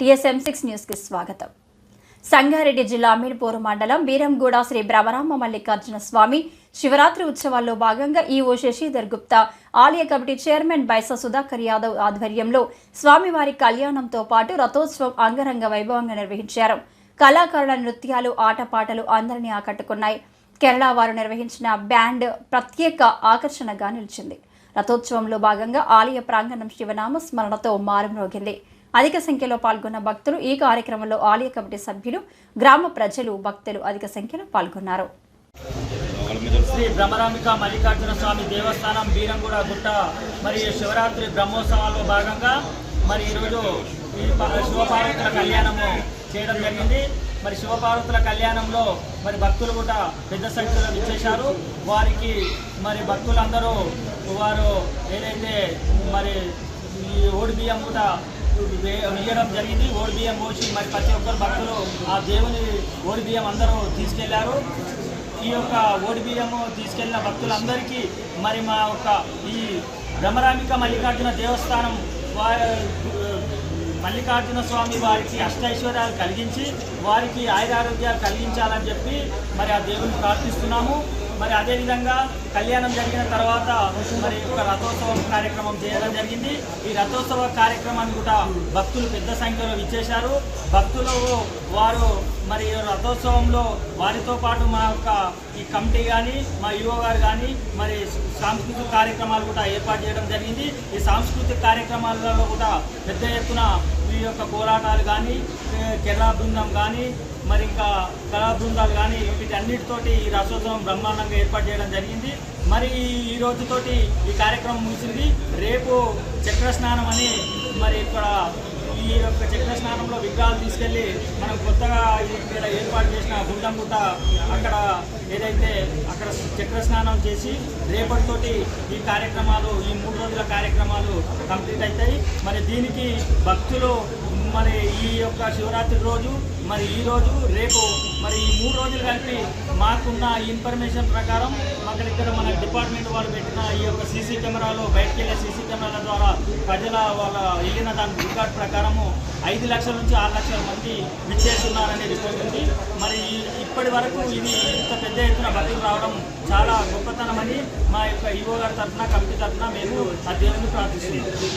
TSM six న్యూస్కి స్వాగతం. సంగారెడ్డి జిల్లా అమీర్పూర్ మండలం బీరంగూడ శ్రీ భ్రమరామ మల్లికార్జున స్వామి శివరాత్రి ఉత్సవాల్లో భాగంగా ఈఓ శశిధర్ గుప్తా ఆలయ కమిటీ చైర్మన్ బైస సుధాకర్ యాదవ్ ఆధ్వర్యంలో స్వామివారి కళ్యాణంతో పాటు రథోత్సవం అంగరంగ వైభవంగా నిర్వహించారు. కళాకారుల నృత్యాలు ఆటపాటలు అందరినీ ఆకట్టుకున్నాయి. కేరళ వారు నిర్వహించిన బ్యాండ్ ప్రత్యేక ఆకర్షణగా నిలిచింది. రథోత్సవంలో భాగంగా ఆలయ ప్రాంగణం శివనామ స్మరణతో మారుమ్రోగింది. అధిక సంఖ్యలో పాల్గొన్న భక్తులు ఈ కార్యక్రమంలో ఆలయ కమిటీ సభ్యులు గ్రామ ప్రజలు భక్తులు అధిక సంఖ్యలో పాల్గొన్నారు. శ్రీ బ్రహ్మరాంబిక మల్లికార్జున స్వామి దేవస్థానం బీరంగూడ గుట్ట మరి శివరాత్రి బ్రహ్మోత్సవాల్లో భాగంగా మరి ఈరోజు ఈ శివపార్వతుల కళ్యాణము చేయడం జరిగింది. మరి శివపార్వతుల కళ్యాణంలో మరి భక్తులు కూడా పెద్ద సంఖ్యలో విచ్చేశారు. వారికి మరి భక్తులందరూ వారు ఏదైతే మరి ఈ ఓడి బియ్యం కూడా వేయడం జరిగింది. ఓడి బియ్యం పోసి మరి ప్రతి ఒక్కరు భక్తులు ఆ దేవుని ఓడి బియ్యం అందరూ తీసుకెళ్ళారు. ఈ యొక్క ఓడి బియ్యము తీసుకెళ్ళిన భక్తులందరికీ మరి మా యొక్క ఈ భ్రమరామిక మల్లికార్జున దేవస్థానం వారి మల్లికార్జున స్వామి వారికి అష్టైశ్వర్యాలు కలిగించి వారికి ఆయురారోగ్యాలు కలిగించాలని చెప్పి మరి ఆ దేవుని ప్రార్థిస్తున్నాము. మరి అదేవిధంగా కళ్యాణం జరిగిన తర్వాత మరి ఒక రథోత్సవం కార్యక్రమం చేయడం జరిగింది. ఈ రథోత్సవ కార్యక్రమాన్ని కూడా భక్తులు పెద్ద సంఖ్యలో విచ్చేశారు. భక్తులు వారు మరి రథోత్సవంలో వారితో పాటు మా యొక్క ఈ కమిటీ కానీ మా యువ గారు కానీ మరి సాంస్కృతిక కార్యక్రమాలు కూడా ఏర్పాటు చేయడం జరిగింది. ఈ సాంస్కృతిక కార్యక్రమాలలో కూడా పెద్ద ఎత్తున ఈ యొక్క పోరాటాలు కానీ కేరళ బృందం కానీ మరి ఇంకా కళా బృందాలు కానీ వీటన్నిటితోటి ఈ రథోత్సవం బ్రహ్మాండంగా ఏర్పాటు చేయడం జరిగింది. మరి ఈ రోజుతోటి ఈ కార్యక్రమం ముగిసింది. రేపు చక్ర స్నానం అని మరి ఇక్కడ ఈ యొక్క చక్ర స్నానంలో విగ్రహాలు తీసుకెళ్ళి మనం కొత్తగా ఇక్కడ ఏర్పాటు చేసిన గుండంగుట్ట అక్కడ ఏదైతే అక్కడ చక్ర స్నానం చేసి రేపటితోటి ఈ కార్యక్రమాలు ఈ మూడు రోజుల కార్యక్రమాలు కంప్లీట్ అవుతాయి. మరి దీనికి భక్తులు మరి ఈ యొక్క శివరాత్రి రోజు మరి ఈ రోజు రేపు మరి ఈ మూడు రోజులు కలిపి మాకున్న ఇన్ఫర్మేషన్ ప్రకారం అక్కడ ఇక్కడ మన డిపార్ట్మెంట్ వాళ్ళు పెట్టిన ఈ యొక్క సీసీ కెమెరాలో బయటకు వెళ్ళే సీసీ కెమెరాల ద్వారా ప్రజల వాళ్ళ వెళ్ళిన దాని రికార్డ్ ప్రకారము ఐదు లక్షల నుంచి ఆరు లక్షల మంది విచ్చేస్తున్నారనే రిపోర్ట్ ఉంది మరి ఇప్పటి వరకు ఇది ఇంత పెద్ద ఎత్తున భక్తులు రావడం చాలా గొప్పతనమని మా యొక్క ఈవో గారి తరఫున కమిటీ తరఫున మేము ఆ దేవుని ప్రార్థిస్తున్నాం.